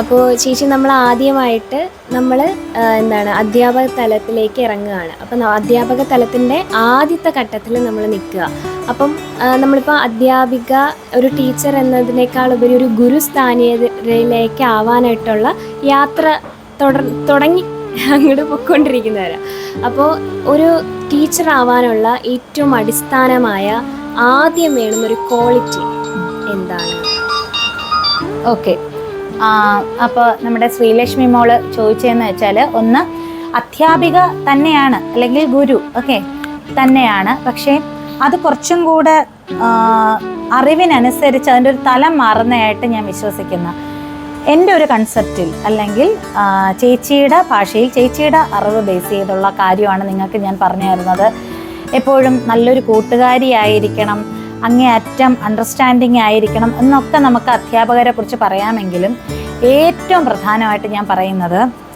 അപ്പോൾ ചേച്ചി നമ്മൾ ആദ്യമായിട്ട് നമ്മൾ എന്താണ് അധ്യാപക തലത്തിലേക്ക് ഇറങ്ങുകയാണ്. അപ്പം അധ്യാപക തലത്തിന്റെ ആദ്യത്തെ ഘട്ടത്തിൽ നമ്മൾ നിൽക്കുക. അപ്പം നമ്മളിപ്പോൾ അധ്യാപിക ഒരു ടീച്ചർ എന്നതിനേക്കാൾ ഉപരി ഒരു ഗുരുസ്ഥാനീയതയിലേക്ക് ആവാനായിട്ടുള്ള യാത്ര തുടർ തുടങ്ങി അങ്ങോട്ട് പൊയ്ക്കൊണ്ടിരിക്കുന്നവരാണ് അപ്പോൾ ഒരു ടീച്ചർ ആവാനുള്ള ഏറ്റവും അടിസ്ഥാനമായ ആദ്യം വേണ്ടുന്നൊരു ക്വാളിറ്റി എന്താണ്? ഓക്കെ. അപ്പോൾ നമ്മുടെ ശ്രീലക്ഷ്മി മോൾ ചോദിച്ചതെന്ന് വെച്ചാൽ ഒന്ന് അധ്യാപിക തന്നെയാണ് അല്ലെങ്കിൽ ഗുരു ഓക്കെ തന്നെയാണ്. പക്ഷേ അത് കുറച്ചും കൂടെ അറിവിനനുസരിച്ച് അതിന്റെ ഒരു തലം മാറുന്നതായിട്ട് ഞാൻ വിശ്വസിക്കുന്നു. എന്റെ ഒരു കൺസെപ്റ്റിൽ അല്ലെങ്കിൽ ചേച്ചിയുടെ ഭാഷയിൽ ചേച്ചിയുടെ അറിവ് ബേസ് ചെയ്തുള്ള കാര്യമാണ് നിങ്ങൾക്ക് ഞാൻ പറഞ്ഞു തരുന്നത്. എപ്പോഴും നല്ലൊരു കൂട്ടുകാരിയായിരിക്കണം. അങ്ങേയറ്റം അണ്ടർസ്റ്റാൻഡിങ് ആയിരിക്കണം എന്നൊക്കെ നമുക്ക് അധ്യാപകരെ കുറിച്ച് പറയാമെങ്കിലും ഏറ്റവും പ്രധാനമായിട്ട് ഞാൻ പറയുന്നത്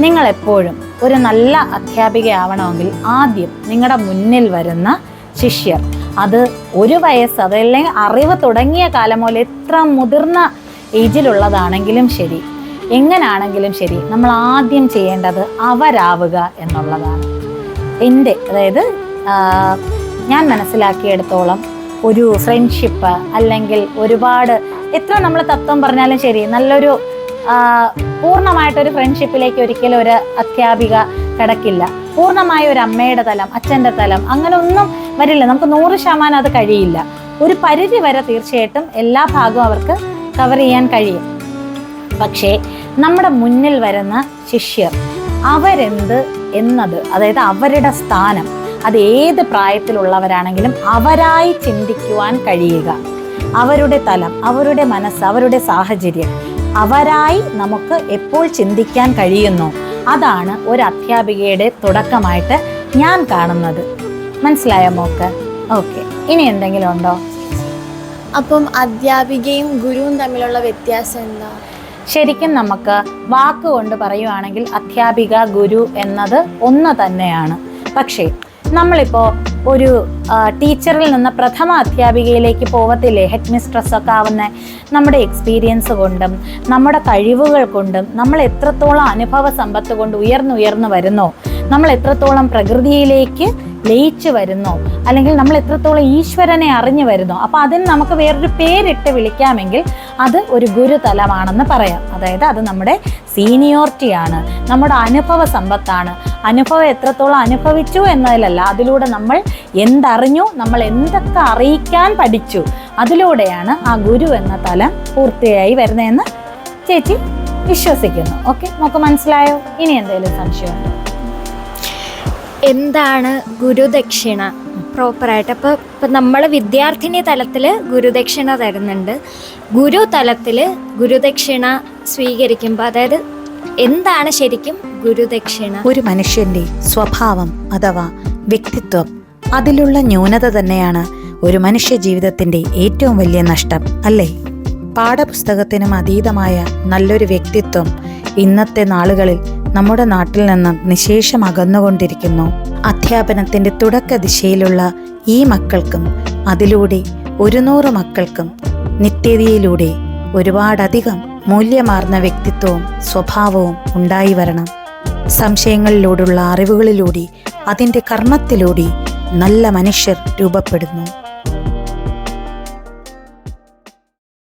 നിങ്ങൾ എപ്പോഴും ഒരു നല്ല അധ്യാപികയാവണമെങ്കിൽ ആദ്യം നിങ്ങളുടെ മുന്നിൽ വരുന്ന ശിഷ്യർ. അത് ഒരു വയസ്സ് അതല്ലെങ്കിൽ അറിവ് തുടങ്ങിയ കാലം മുതൽ എത്ര മുതിർന്ന ഏജിലുള്ളതാണെങ്കിലും ശരി. എങ്ങനാണെങ്കിലും ശരി. നമ്മൾ ആദ്യം ചെയ്യേണ്ടത് അവരാവുക എന്നുള്ളതാണ്. എന്റെ അതായത് ഞാൻ മനസ്സിലാക്കിയെടുത്തോളം ഒരു ഫ്രണ്ട്ഷിപ്പ് അല്ലെങ്കിൽ ഒരുപാട് എത്ര നമ്മൾ തത്വം പറഞ്ഞാലും ശരി നല്ലൊരു പൂർണമായിട്ടൊരു ഫ്രണ്ട്ഷിപ്പിലേക്ക് ഒരിക്കലും ഒരു അധ്യാപിക കിടക്കില്ല. പൂർണമായ ഒരു അമ്മയുടെ തലം അച്ഛന്റെ തലം അങ്ങനെ ഒന്നും വരില്ല. നമുക്ക് നൂറ് ശതമാനം അത് കഴിയില്ല. ഒരു പരിധി വരെ തീർച്ചയായിട്ടും എല്ലാ ഭാഗവും അവർക്ക് കവർ ചെയ്യാൻ കഴിയും. പക്ഷേ നമ്മുടെ മുന്നിൽ വരുന്ന ശിഷ്യർ അവരെന്ത് എന്നത് അതായത് അവരുടെ സ്ഥാനം അത് ഏത് പ്രായത്തിലുള്ളവരാണെങ്കിലും അവരായി ചിന്തിക്കുവാൻ കഴിയുക. അവരുടെ തലം അവരുടെ മനസ്സ് അവരുടെ സാഹചര്യം അവരായി നമുക്ക് എപ്പോൾ ചിന്തിക്കാൻ കഴിയുന്നു? അതാണ് ഒരു അധ്യാപികയുടെ തുടക്കമായിട്ട് ഞാൻ കാണുന്നത്. മനസ്സിലായോ മോക്ക്? ഓക്കെ. ഇനി എന്തെങ്കിലും ഉണ്ടോ? അപ്പം അധ്യാപികയും ഗുരുവും തമ്മിലുള്ള വ്യത്യാസം എന്താ? ശരിക്കും നമുക്ക് വാക്കുകൊണ്ട് പറയുവാണെങ്കിൽ അധ്യാപിക ഗുരു എന്നത് ഒന്ന് തന്നെയാണ്. പക്ഷേ നമ്മളിപ്പോൾ ഒരു ടീച്ചറിൽ നിന്ന് പ്രഥമ അധ്യാപികയിലേക്ക് പോവത്തില്ലേ? ഹെഡ് മിസ്ട്രസ് ഒക്കെ ആവുന്ന നമ്മുടെ എക്സ്പീരിയൻസ് കൊണ്ടും നമ്മുടെ കഴിവുകൾ കൊണ്ടും നമ്മൾ എത്രത്തോളം അനുഭവ സമ്പത്ത് കൊണ്ട് ഉയർന്നുയർന്നു വരുന്നോ? നമ്മൾ എത്രത്തോളം പ്രകൃതിയിലേക്ക് ലയിച്ചു വരുന്നോ അല്ലെങ്കിൽ നമ്മൾ എത്രത്തോളം ഈശ്വരനെ അറിഞ്ഞു വരുന്നോ അപ്പോൾ അതിന് നമുക്ക് വേറൊരു പേരിട്ട് വിളിക്കാമെങ്കിൽ അത് ഒരു ഗുരുതലമാണെന്ന് പറയാം. അതായത് അത് നമ്മുടെ സീനിയോറിറ്റിയാണ് നമ്മുടെ അനുഭവ സമ്പത്താണ്. അനുഭവം എത്രത്തോളം അനുഭവിച്ചു എന്നതിലല്ല അതിലൂടെ നമ്മൾ എന്തറിഞ്ഞു നമ്മൾ എന്തൊക്കെ അറിയിക്കാൻ പഠിച്ചു അതിലൂടെയാണ് ആ ഗുരു എന്ന തലം പൂർത്തിയായി വരുന്നതെന്ന് ചേച്ചി വിശ്വസിക്കുന്നു. ഓക്കെ നമുക്ക് മനസ്സിലായോ? ഇനി എന്തെങ്കിലും സംശയമുണ്ടോ എന്താണ് ഗുരുദക്ഷിണ? പ്രോപ്പറായിട്ട് അപ്പോൾ ഇപ്പം നമ്മൾ വിദ്യാർത്ഥിനി തലത്തിൽ ഗുരുദക്ഷിണ തരുന്നുണ്ട്. ഗുരു തലത്തിൽ ഗുരുദക്ഷിണ സ്വീകരിക്കുമ്പോൾ അതായത് എന്താണ് ശരിക്കും ഗുരുദക്ഷിണ? ഒരു മനുഷ്യന്റെ സ്വഭാവം അഥവാ വ്യക്തിത്വം അതിലുള്ള ന്യൂനത തന്നെയാണ് ഒരു മനുഷ്യ ജീവിതത്തിന്റെ ഏറ്റവും വലിയ നഷ്ടം അല്ലേ? പാഠപുസ്തകത്തിനും അതീതമായ നല്ലൊരു വ്യക്തിത്വം ഇന്നത്തെ നാളുകളിൽ നമ്മുടെ നാട്ടിൽ നിന്നും നിശേഷം അകന്നുകൊണ്ടിരിക്കുന്നു. അധ്യാപനത്തിന്റെ തുടക്ക ദിശയിലുള്ള ഈ മക്കൾക്കും അതിലൂടെ ഒരു നൂറ് മക്കൾക്കും നിത്യതയിലൂടെ ഒരുപാടധികം മൂല്യമാർന്ന വ്യക്തിത്വവും സ്വഭാവവും ഉണ്ടായി വരണം. സംശയങ്ങളിലൂടെയുള്ള അറിവുകളിലൂടെ അതിന്റെ കർമ്മത്തിലൂടെ നല്ല മനുഷ്യർ രൂപപ്പെടുന്നു.